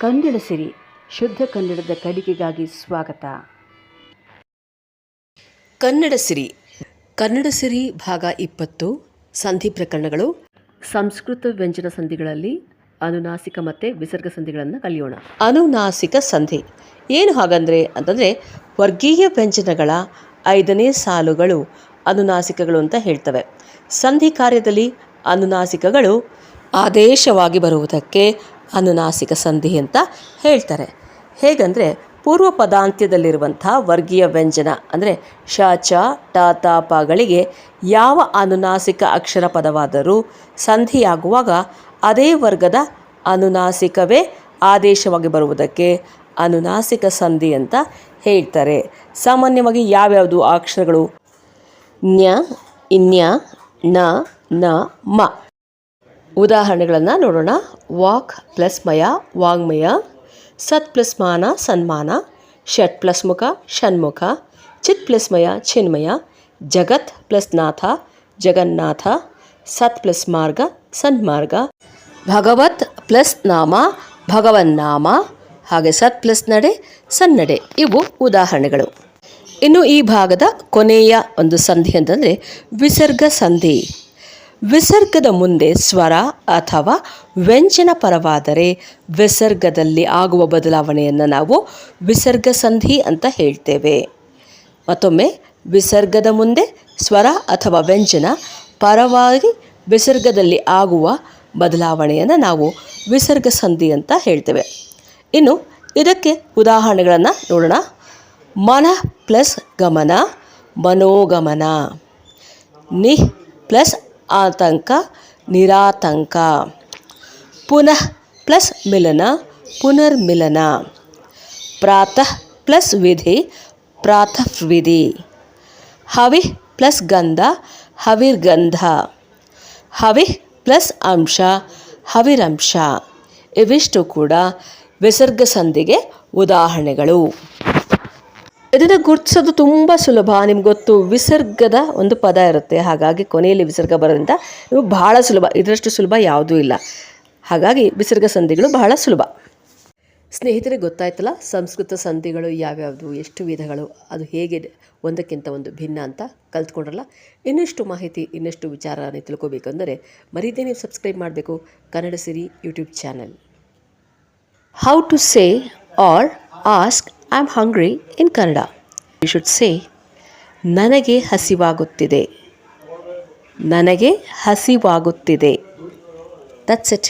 ಕನ್ನಡ ಸಿರಿ ಶುದ್ಧ ಕನ್ನಡದ ಕಲಿಕೆಗಾಗಿ ಸ್ವಾಗತ. ಕನ್ನಡ ಸಿರಿ ಕನ್ನಡ ಸಿರಿ ಭಾಗ ಇಪ್ಪತ್ತು ಸಂಧಿ ಪ್ರಕರಣಗಳು. ಸಂಸ್ಕೃತ ವ್ಯಂಜನ ಸಂಧಿಗಳಲ್ಲಿ ಅನುನಾಸಿಕ ಮತ್ತು ವಿಸರ್ಗ ಸಂಧಿಗಳನ್ನು ಕಲಿಯೋಣ. ಅನುನಾಸಿಕ ಸಂಧಿ ಏನು ಹಾಗಂದ್ರೆ ಅಂತಂದರೆ ವರ್ಗೀಯ ವ್ಯಂಜನಗಳ ಐದನೇ ಸಾಲುಗಳು ಅನುನಾಸಿಕಗಳು ಅಂತ ಹೇಳ್ತವೆ. ಸಂಧಿ ಕಾರ್ಯದಲ್ಲಿ ಅನುನಾಸಿಕಗಳು ಆದೇಶವಾಗಿ ಬರುವುದಕ್ಕೆ ಅನುನಾಸಿಕ ಸಂಧಿ ಅಂತ ಹೇಳ್ತಾರೆ. ಹೇಗಂದರೆ ಪೂರ್ವ ಪದಾಂತ್ಯದಲ್ಲಿರುವಂಥ ವರ್ಗೀಯ ವ್ಯಂಜನ ಅಂದರೆ ಶ ಚ, ಟ, ತ ಪಗಳಿಗೆ ಯಾವ ಅನುನಾಸಿಕ ಅಕ್ಷರ ಪದವಾದರೂ ಸಂಧಿಯಾಗುವಾಗ ಅದೇ ವರ್ಗದ ಅನುನಾಸಿಕವೇ ಆದೇಶವಾಗಿ ಬರುವುದಕ್ಕೆ ಅನುನಾಸಿಕ ಸಂಧಿ ಅಂತ ಹೇಳ್ತಾರೆ. ಸಾಮಾನ್ಯವಾಗಿ ಯಾವ್ಯಾವುದು ಅಕ್ಷರಗಳು? ನ್ಯ ಇನ್ಯ ನ ನ, ಮ. ಉದಾಹರಣೆಗಳನ್ನು ನೋಡೋಣ. ವಾಕ್ ಪ್ಲಸ್ ಮಯ, ವಾಂಗ್ಮಯ, ಸತ್ ಪ್ಲಸ್ ಮಾನ, ಸನ್ಮಾನ, ಷಟ್ ಪ್ಲಸ್ ಮುಖ, ಷಣ್ಮುಖ, ಚಿತ್ ಪ್ಲಸ್ ಮಯ, ಚಿನ್ಮಯ, ಜಗತ್ ಪ್ಲಸ್ ನಾಥ, ಜಗನ್ನಾಥ, ಸತ್ ಪ್ಲಸ್ ಮಾರ್ಗ, ಸನ್ಮಾರ್ಗ, ಭಗವತ್ ಪ್ಲಸ್ ನಾಮ, ಭಗವನ್ನಾಮ, ಹಾಗೆ ಸತ್ ಪ್ಲಸ್ ನಡೆ, ಸನ್ನಡೆ ಇವು ಉದಾಹರಣೆಗಳು. ಇನ್ನು ಈ ಭಾಗದ ಕೊನೆಯ ಒಂದು ಸಂಧಿ ಅಂತಂದರೆ ವಿಸರ್ಗ ಸಂಧಿ. ವಿಸರ್ಗದ ಮುಂದೆ ಸ್ವರ ಅಥವಾ ವ್ಯಂಜನ ಪರವಾದರೆ ವಿಸರ್ಗದಲ್ಲಿ ಆಗುವ ಬದಲಾವಣೆಯನ್ನು ನಾವು ವಿಸರ್ಗ ಸಂಧಿ ಅಂತ ಹೇಳ್ತೇವೆ. ಮತ್ತೊಮ್ಮೆ, ವಿಸರ್ಗದ ಮುಂದೆ ಸ್ವರ ಅಥವಾ ವ್ಯಂಜನ ಪರವಾಗಿ ವಿಸರ್ಗದಲ್ಲಿ ಆಗುವ ಬದಲಾವಣೆಯನ್ನು ನಾವು ವಿಸರ್ಗ ಸಂಧಿ ಅಂತ ಹೇಳ್ತೇವೆ. ಇನ್ನು ಇದಕ್ಕೆ ಉದಾಹರಣೆಗಳನ್ನು ನೋಡೋಣ. ಮನ ಪ್ಲಸ್ ಗಮನ, ಮನೋಗಮನ. ನಿಹ್ ಪ್ಲಸ್ ಆತಂಕ, ನಿರಾತಂಕ. ಪುನಃ ಪ್ಲಸ್ ಮಿಲನ, ಪುನರ್ಮಿಲನ. ಪ್ರಾತಃ ಪ್ಲಸ್ ವಿಧಿ ಪ್ರಾತಃ ವಿಧಿ ಹವಿ ಪ್ಲಸ್ ಗಂಧ, ಹವಿರ್ಗಂಧ. ಹವಿ ಪ್ಲಸ್ ಅಂಶ, ಹವಿರಂಶ. ಇವಿಷ್ಟು ಕೂಡ ವಿಸರ್ಗ ಸಂಧಿಗೆ ಉದಾಹರಣೆಗಳು. ಇದನ್ನು ಗುರುತಿಸೋದು ತುಂಬ ಸುಲಭ. ನಿಮ್ಗೆ ಗೊತ್ತು, ವಿಸರ್ಗದ ಒಂದು ಪದ ಇರುತ್ತೆ. ಹಾಗಾಗಿ ಕೊನೆಯಲ್ಲಿ ವಿಸರ್ಗ ಬರೋದ್ರಿಂದ ನೀವು ಬಹಳ ಸುಲಭ. ಇದರಷ್ಟು ಸುಲಭ ಯಾವುದೂ ಇಲ್ಲ. ಹಾಗಾಗಿ ವಿಸರ್ಗ ಸಂಧಿಗಳು ಬಹಳ ಸುಲಭ. ಸ್ನೇಹಿತರಿಗೆ ಗೊತ್ತಾಯ್ತಲ್ಲ, ಸಂಸ್ಕೃತ ಸಂಧಿಗಳು ಯಾವ್ಯಾವುದು, ಎಷ್ಟು ವಿಧಗಳು, ಅದು ಹೇಗೆ ಒಂದಕ್ಕಿಂತ ಒಂದು ಭಿನ್ನ ಅಂತ ಕಲ್ತ್ಕೊಂಡ್ರಲ್ಲ? ಇನ್ನಷ್ಟು ಮಾಹಿತಿ, ಇನ್ನಷ್ಟು ವಿಚಾರನೇ ತಿಳ್ಕೊಬೇಕಂದರೆ ಮರೀದೇ ನೀವು ಸಬ್ಸ್ಕ್ರೈಬ್ ಮಾಡಬೇಕು Kannada Siri YouTube channel. How to say or ask I am hungry in Kannada you should say ನನಗೆ ಹಸಿವಾಗುತ್ತಿದೆ. ನನಗೆ ಹಸಿವಾಗುತ್ತಿದೆ. That's it